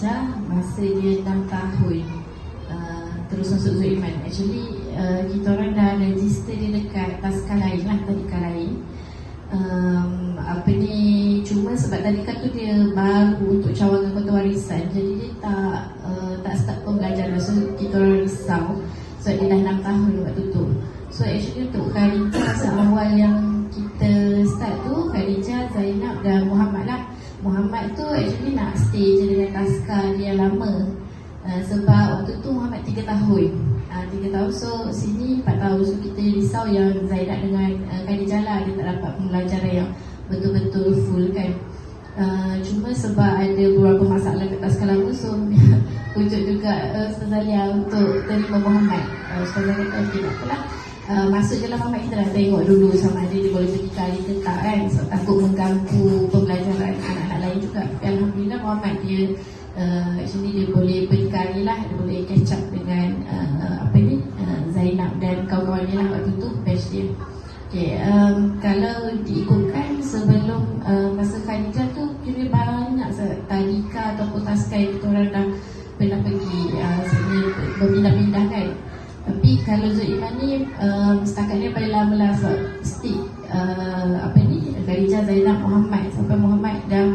Khadijah masa dia 6 tahun uh, terus masuk Zuiman. Actually uh, kita orang dah register dia dekat taska lain lah tadika lain. Um, apa ni cuma sebab tadika tu dia baru untuk cawangan kota warisan jadi dia tak uh, tak start pembelajaran so kita orang risau sebab dia dah 6 tahun waktu tu so actually untuk Khadijah seawal yang kita start tu Khadijah, Zainab dan Muhammad lah Muhammad tu actually nak stay je dengan taska dia lama. Uh, Sebab waktu tu Muhammad 3 tahun. Uh, 3 tahun. So sini 4 tahun. So kita risau yang Zainab dengan uh, Khadijah lah. Dia tak dapat pembelajaran yang betul-betul full kan. Uh, Cuma sebab ada beberapa masalah kat taska lama So pujuk juga uh, Ustaz Alia untuk terima Muhammad. Uh, Ustaz Alia kata okay tak apalah Uh, masuk je lah Mama kita dah tengok dulu sama ada dia boleh pergi kali ke tak kan. So, takut mengganggu pembelajaran Tapi Alhamdulillah Muhammad dia uh, actually dia boleh pergi kali lah dia boleh catch up dengan uh, apa ni uh, Zainab dan kawan-kawan dia lah waktu tu batch dia. Okay, um, kalau diikutkan sebelum uh, masa Khadijah tu kira banyak tadika ataupun taskai kita orang dah pernah pergi uh, berpindah-pindah kan? Tapi kalau Zul Iman ni um, setakat ni paling lama lah sebab stick uh, apa ni Khadijah Zainab Muhammad sampai Muhammad dan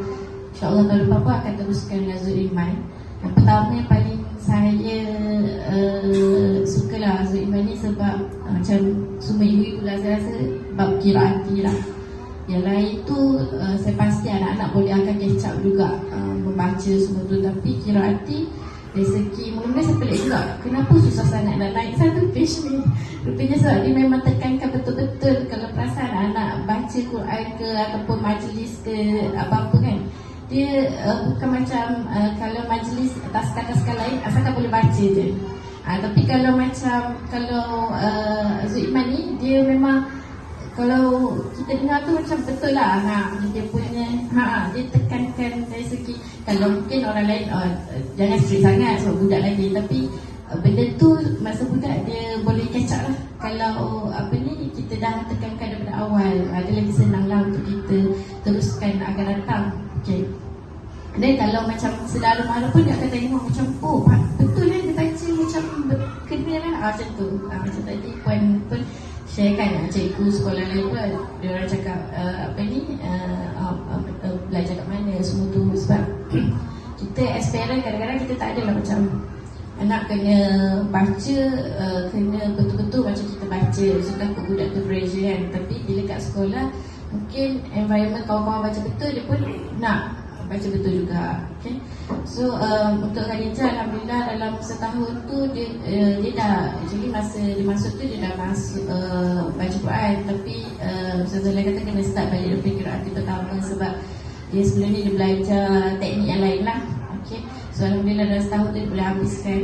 insyaAllah tahun depan pun akan teruskan dengan Zul Iman. Yang pertama yang paling saya uh, suka lah Zul Iman ni sebab uh, macam semua ibu-ibu lah saya rasa bab kiraati lah. Yang lain tu uh, saya pasti anak-anak boleh akan catch up juga uh, membaca semua tu. Tapi kiraati dari segi mula-mula saya pelik juga. Kenapa susah sangat nak naik satu page ni? Rupanya sebab dia memang tekankan betul-betul kalau perasan anak baca Quran ke ataupun majlis ke apa-apa kan dia uh, bukan macam uh, kalau majlis taska-taska lain asalkan boleh baca je. Uh, tapi kalau macam kalau uh, Zuiman ni dia memang kalau kita dengar tu macam betul lah ha, dia punya ha, dia tekankan dari segi kalau mungkin orang lain oh, jangan strict sangat sebab budak lagi. Tapi uh, benda tu masa budak dia boleh catch up lah. Kalau apa ni kita dah tekankan daripada awal ada lagi senang lah untuk kita teruskan agar datang okay. dan kalau macam sedar malu pun dia akan tengok macam oh betul lah dia baca macam kena lah. Ah, macam tu. Ah, macam tadi puan pun share kan uh, cikgu sekolah lain pun dia orang cakap uh, apa ni uh, uh, uh, belajar kat mana semua tu. Sebab kita as parent kadang-kadang kita tak ada lah macam anak kena baca uh, kena betul-betul macam kita baca. Suka takut budak tu pressure kan. Tapi bila kat sekolah mungkin environment kawan-kawan baca betul dia pun nak baca betul juga okay. so um, untuk Khadijah Alhamdulillah dalam setahun tu dia, uh, dia dah jadi masa dia masuk tu dia dah masuk uh, baca Quran tapi uh, Ustaz Zalai kata kena start balik Quran tu pertama sebab dia sebelum ni dia belajar teknik yang lain lah okay. so Alhamdulillah dalam setahun tu dia boleh habiskan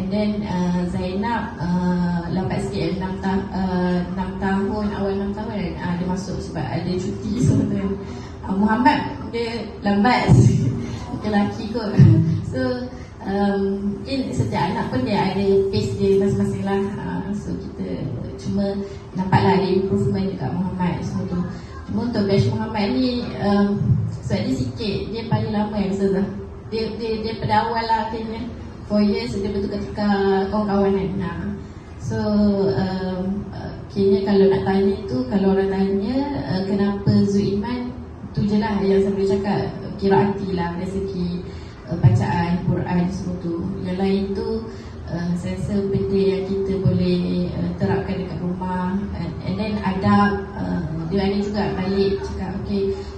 and then uh, Zainab uh, lambat sikit 6, ta uh, 6 tahun awal 6 tahun uh, dia masuk sebab ada cuti sebenarnya. Uh, Muhammad dia lambat. Lelaki kot. So um, mungkin setiap anak pun dia ada pace dia masing-masing lah. Uh, so kita cuma nampaklah ada improvement dekat Muhammad. Semua tu cuma untuk batch Muhammad ni um, sebab dia sikit dia paling lama yang Ustazah. Dia, dia, dia pada awal lah akhirnya 4 years dia betul ketika kawan-kawan kan nah. so um, akhirnya kalau nak tanya tu kalau orang tanya uh, kenapa Zuiman tu je lah yang saya boleh cakap. Kira hati lah dari segi uh, bacaan Quran semua tu. Yang lain tu uh, saya rasa benda yang kita boleh uh, terapkan dekat rumah. And, and then ada uh, dia ada juga balik cakap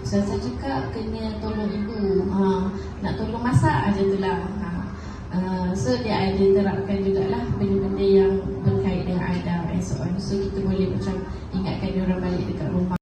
saya, saya cakap kena tolong ibu. Ha, nak tolong masak aja tu lah so dia ada terapkan jugalah benda-benda yang berkait dengan adab and so on. So kita boleh macam ingatkan dia orang balik dekat rumah.